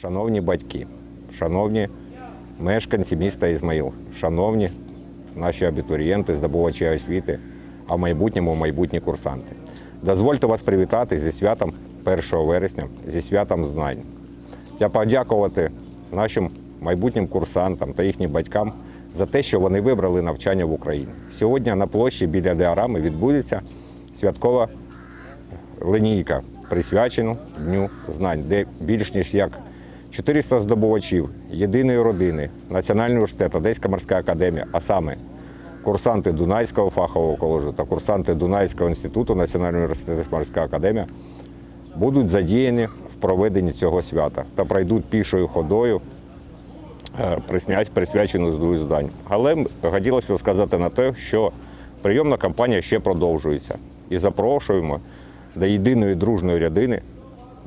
Шановні батьки, шановні мешканці міста Ізмаїл, шановні наші абітурієнти, здобувачі освіти, а в майбутньому майбутні курсанти. Дозвольте вас привітати зі святом 1 вересня, зі святом знань. Я подякувати нашим майбутнім курсантам та їхнім батькам за те, що вони вибрали навчання в Україні. Сьогодні на площі біля діарами відбудеться святкова линійка, присвячену Дню знань, де більш ніж як 400 здобувачів єдиної родини, Національний університет, Одеська морська академія, а саме курсанти Дунайського фахового коледжу та курсанти Дунайського інституту Національного університету морська академія будуть задіяні в проведенні цього свята та пройдуть пішою ходою е, присвячену здою здань. Але хотілося б сказати на те, що прийомна кампанія ще продовжується. І запрошуємо до єдиної дружної рядини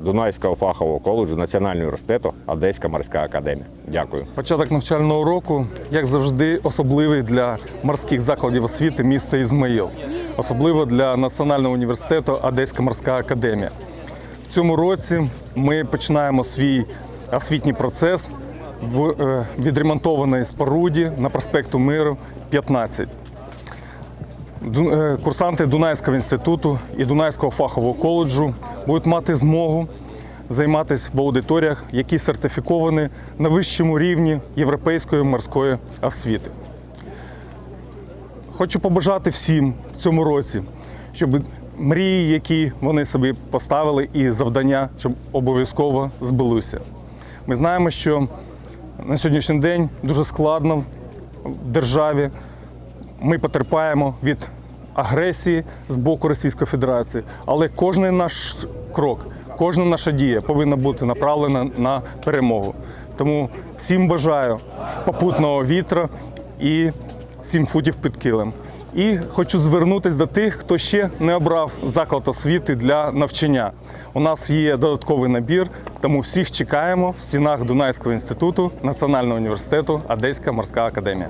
Дунайського фахового коледжу Національного університету Одеська морська академія. Дякую. Початок навчального року, як завжди, особливий для морських закладів освіти міста Ізмаїл, особливо для Національного університету Одеська морська академія. В цьому році ми починаємо свій освітній процес в е, відремонтованій споруді на проспекту Миру 15. Е, Курсанти Дунайського інституту і Дунайського фахового коледжу будуть мати змогу займатися в аудиторіях, які сертифіковані на вищому рівні європейської морської освіти. Хочу побажати всім в цьому році, щоб мрії, які вони собі поставили, і завдання, щоб обов'язково збулися. Ми знаємо, що на сьогоднішній день дуже складно в державі ми потерпаємо від агресії з боку Російської Федерації, але кожен наш крок, кожна наша дія повинна бути направлена на перемогу. Тому всім бажаю попутного вітра і сім футів під килим. І хочу звернутися до тих, хто ще не обрав заклад освіти для навчання. У нас є додатковий набір, тому всіх чекаємо в стінах Дунайського інституту Національного університету Одеська морська академія.